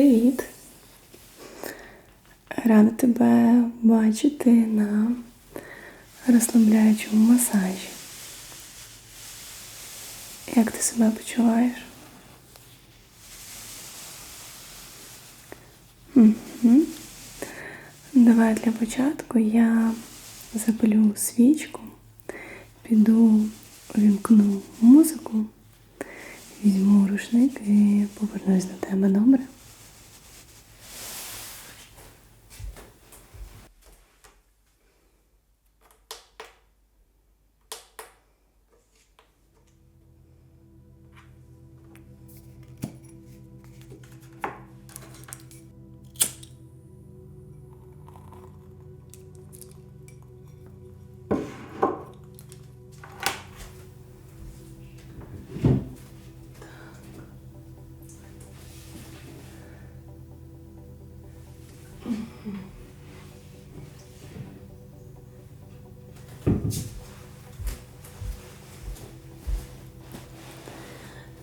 Привіт! Рада тебе бачити на розслабляючому масажі. Як ти себе почуваєш? Угу. Давай для початку я запалю свічку, піду увімкну музику, візьму рушник і повернусь до тебе, добре?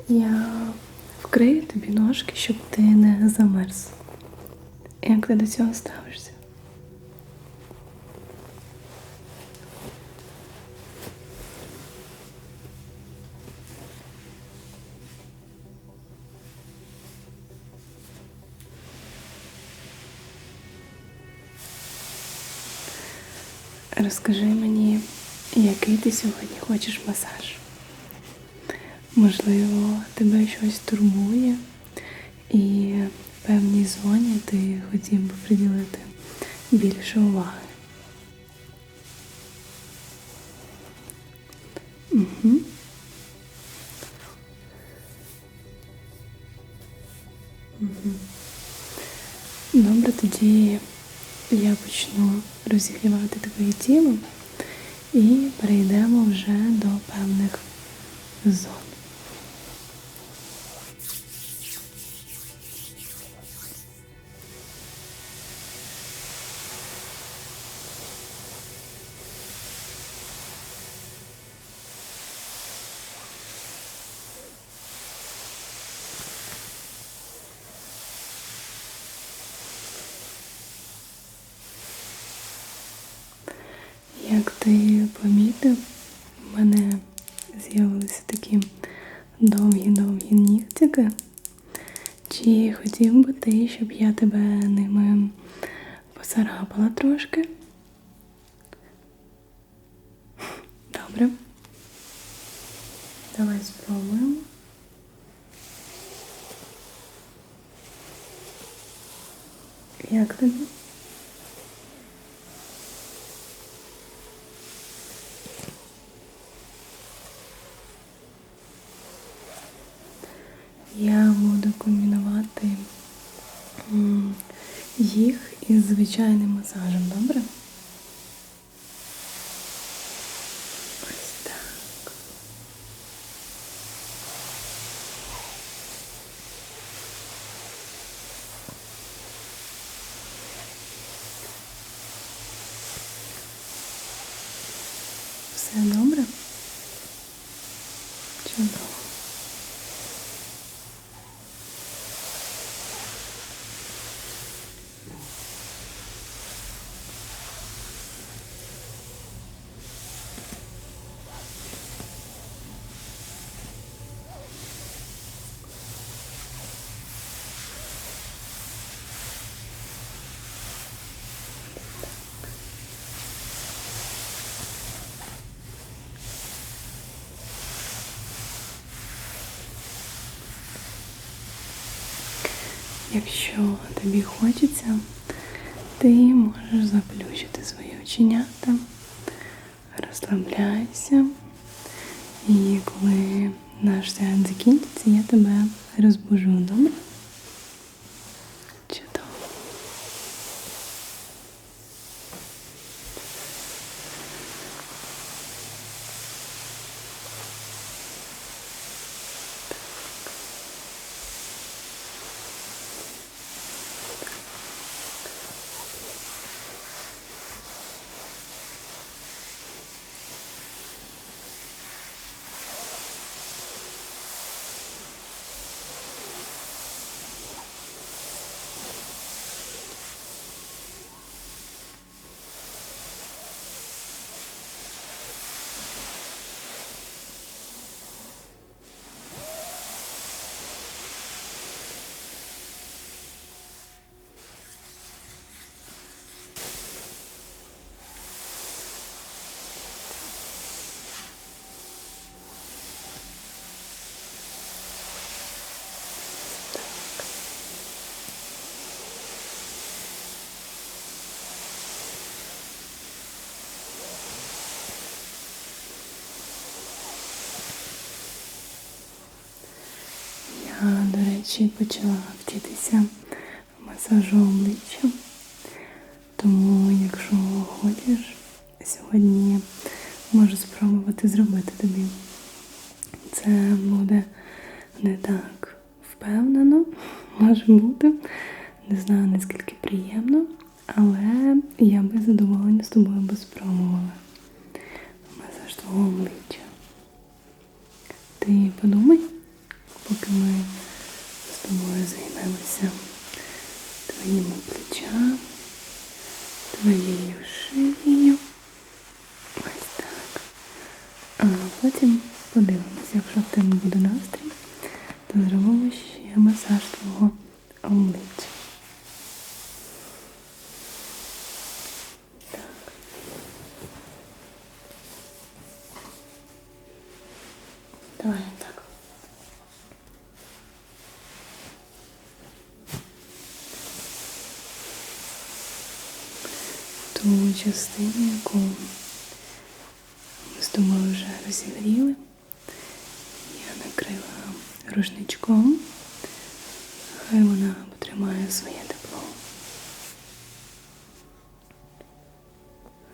Я вкрию тобі ножки, щоб ти не замерз. Як ти до цього ставишся? Розкажи мені, який ти сьогодні хочеш масаж? Можливо, тебе щось турбує і в певній зоні ти хотів би приділити більше уваги. Угу. Угу. Добре, тоді я почну розігрівати твоє тіло нігтики. Чи хотів би ти, щоб я тебе ними поцарапала трошки? Добре. Давай спробуємо. Як тобі? Із звичайним масажем, добре? Ось так. Все добре? Чудово. Якщо тобі хочеться, ти можеш заплющити свої оченята, речі, почала вчитися масажу обличчя. Тому, якщо хочеш, сьогодні можу спробувати зробити тобі. Це буде не так впевнено, може бути. Не знаю наскільки приємно, але я би задоволена з тобою би спробувала масаж твого обличчя. Ти подумай, поки ми тобою займемося твоїми плечами, твоєю шиєю. Ось так. А потім Ту частину, яку ми з тобою вже розігріли, я накрила рушничком, хай вона потримає своє тепло.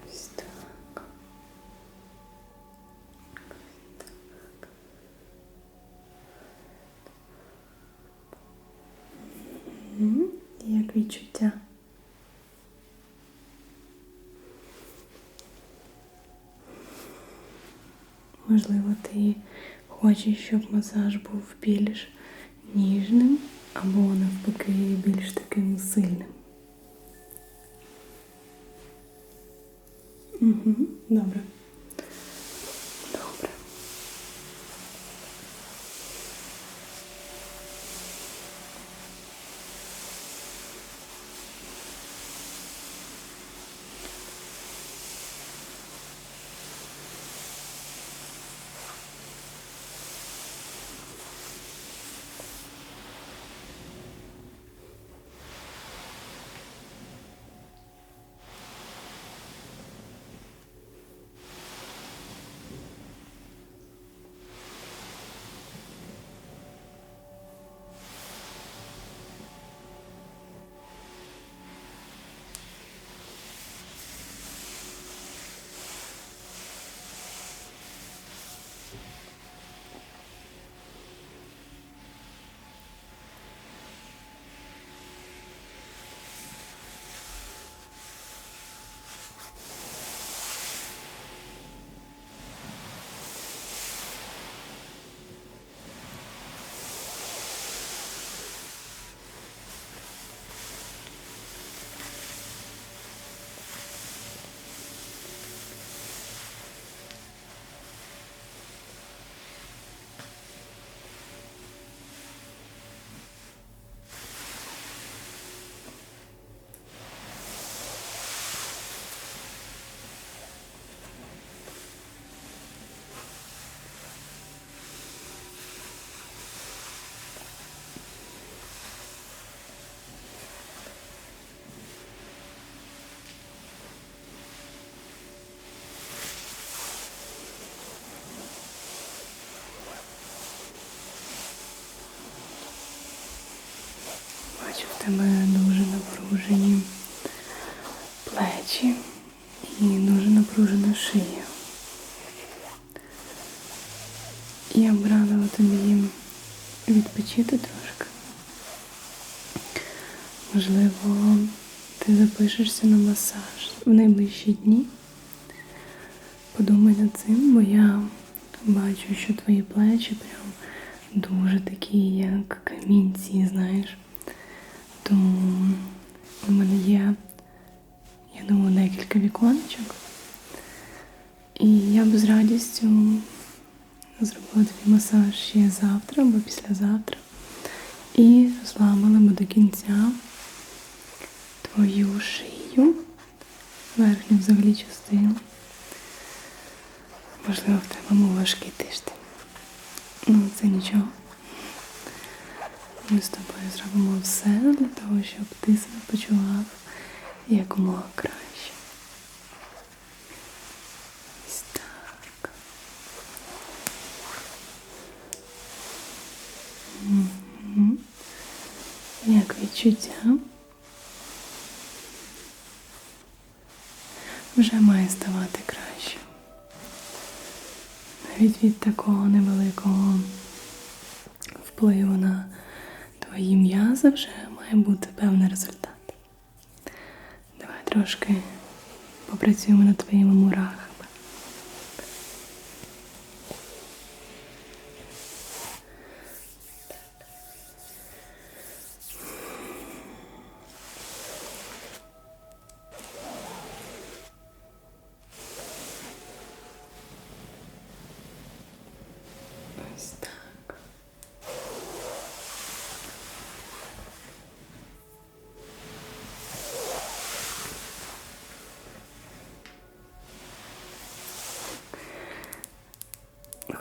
Ось так. Мгм. Як відчуття? Можливо, ти хочеш, щоб масаж був більш ніжним або навпаки більш таким сильним. Угу, добре. Тебе дуже напружені плечі і дуже напружена шия. Я б радила тобі відпочити трошки. Можливо, ти запишешся на масаж в найближчі дні. Подумай над цим, бо я бачу, що твої плечі прям дуже такі, як камінці, знаєш. Тому у мене є, я думаю, декілька віконечок. І я б з радістю зробила тобі масаж ще завтра або післязавтра. І зламала би до кінця твою шию, верхню взагалі частину. Можливо, в тебе був важкий тиждень. Ну, це нічого. Ми з тобою зробимо все для того, щоб ти себе почував якомога краще. Ось так. Мгм. Як відчуття? Вже має ставати краще. Навіть від такого невеликого впливу на твої м'язи вже має бути певний результат. Давай трошки попрацюємо над твоїми мурахами.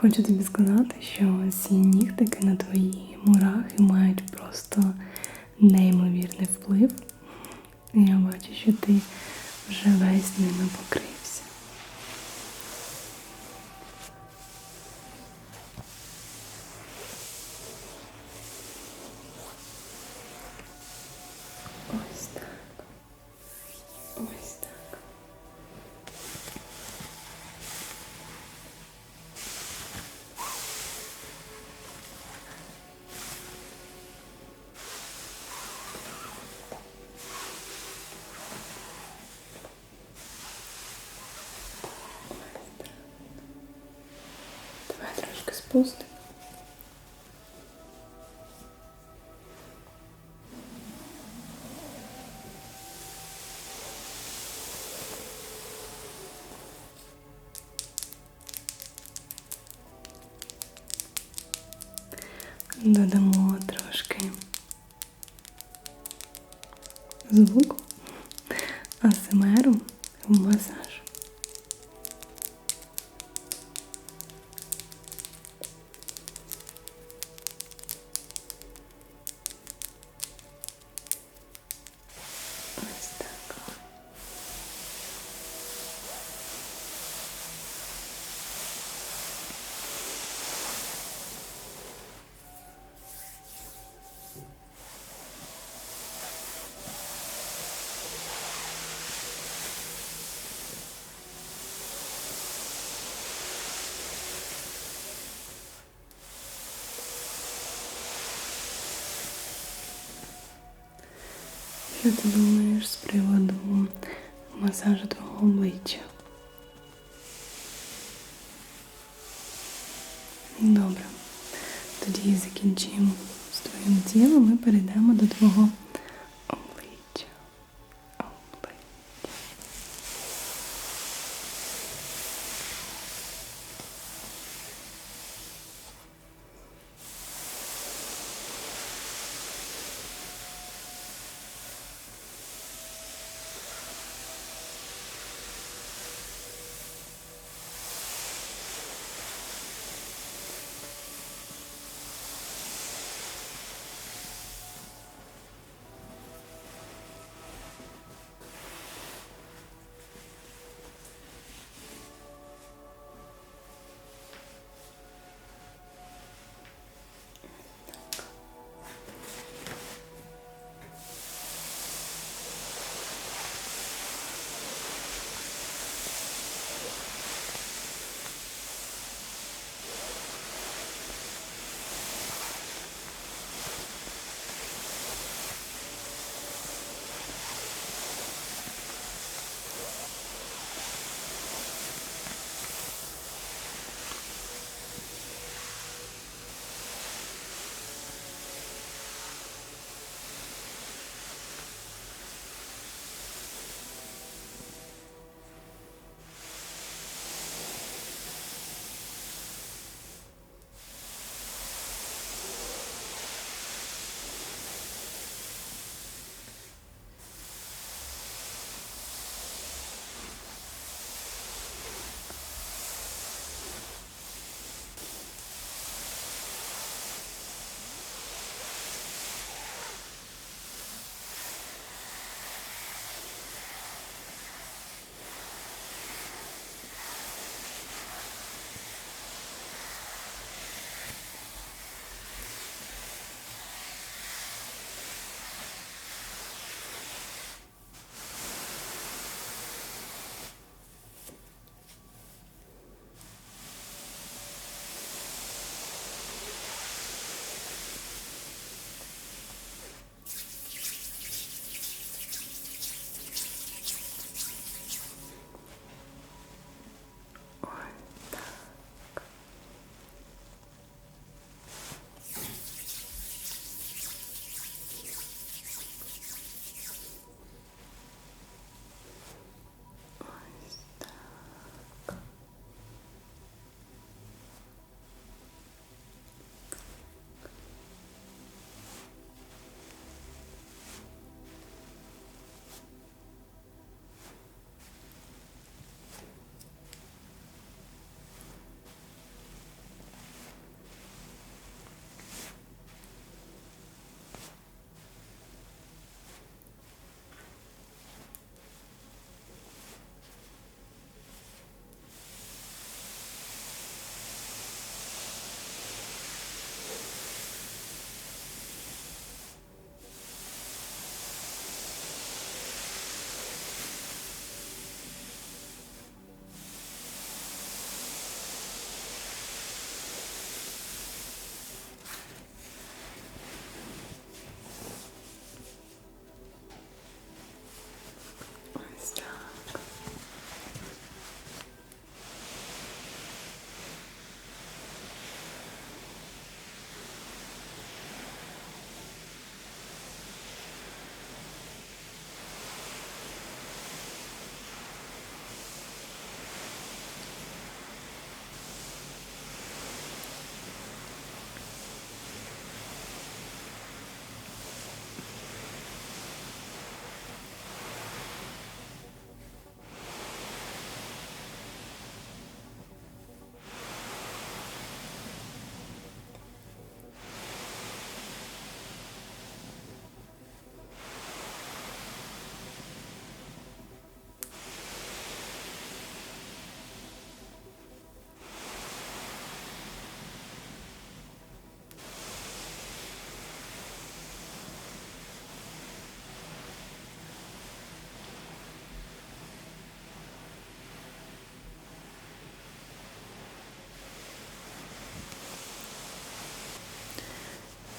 Хочу тобі сказати, що ці нігтики на твої мурахи мають просто неймовірний вплив. Я бачу, що ти вже весь ними покрився. Трошки спустимо. Додамо трошки звуку Що ти думаєш з приводу масажу твого обличчя?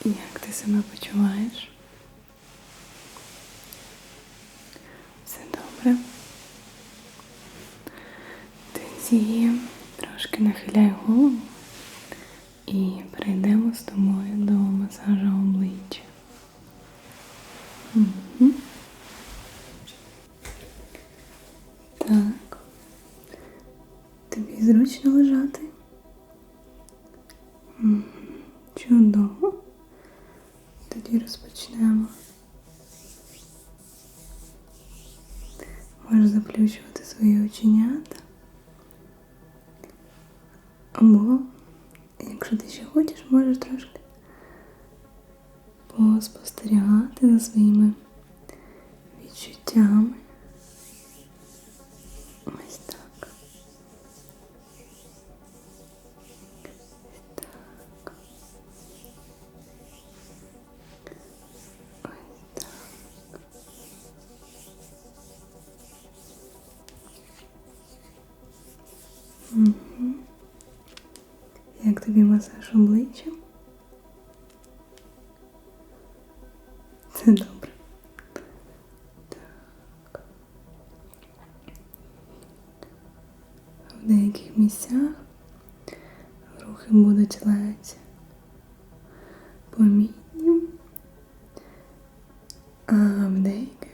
Як ти себе почуваєш? Все добре. Ти Якщо ти ще хочеш, можеш трошки поспостерігати за своїми відчуттями. делать. Помітнім, а в деяких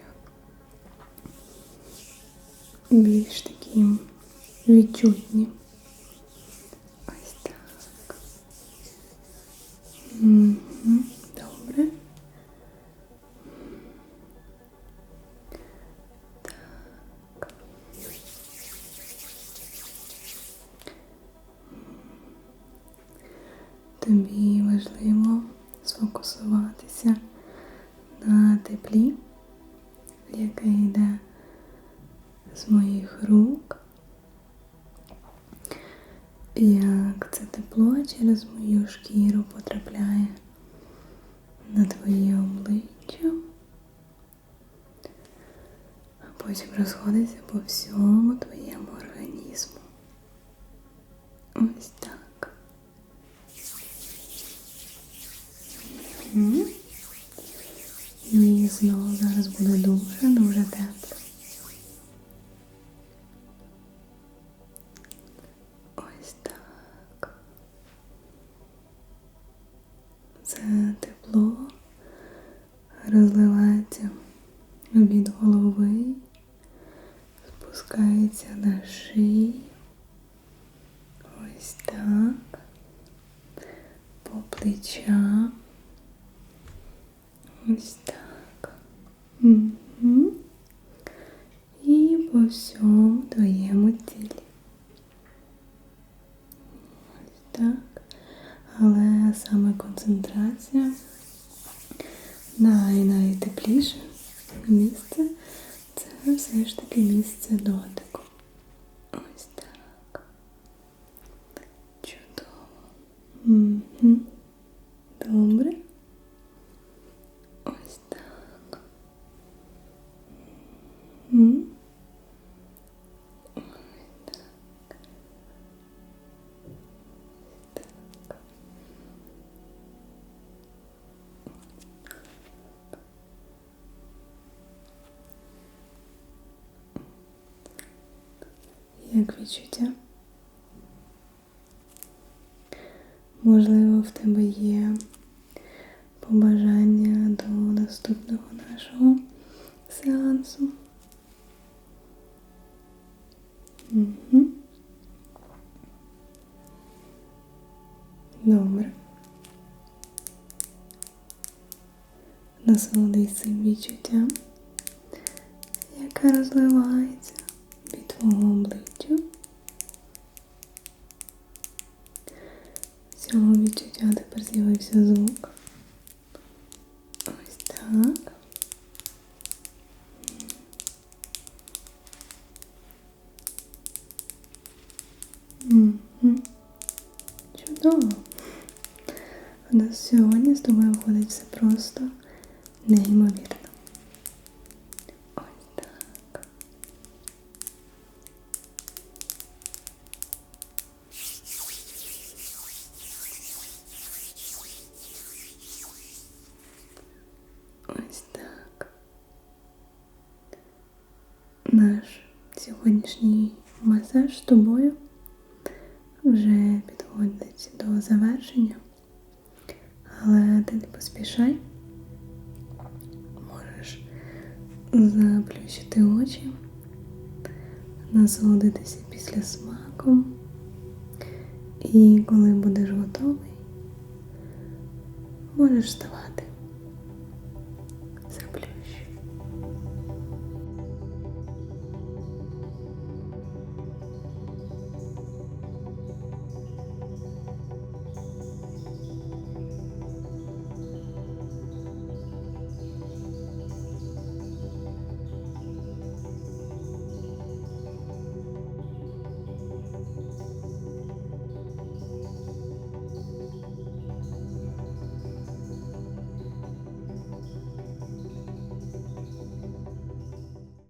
таким відчутнім. твоє обличчя, а потім розходиться по всьому. Ось так. Угу. І по всьому твоєму як відчуття. Можливо, в тебе є побажання до наступного нашого сеансу. Угу. Добре. Насолодись цим відчуттям. знову. У нас сьогодні з тобою виходить все просто неймовірно. Заплющити очі, насолодитися після смаком. І коли будеш готовий, можеш вставати.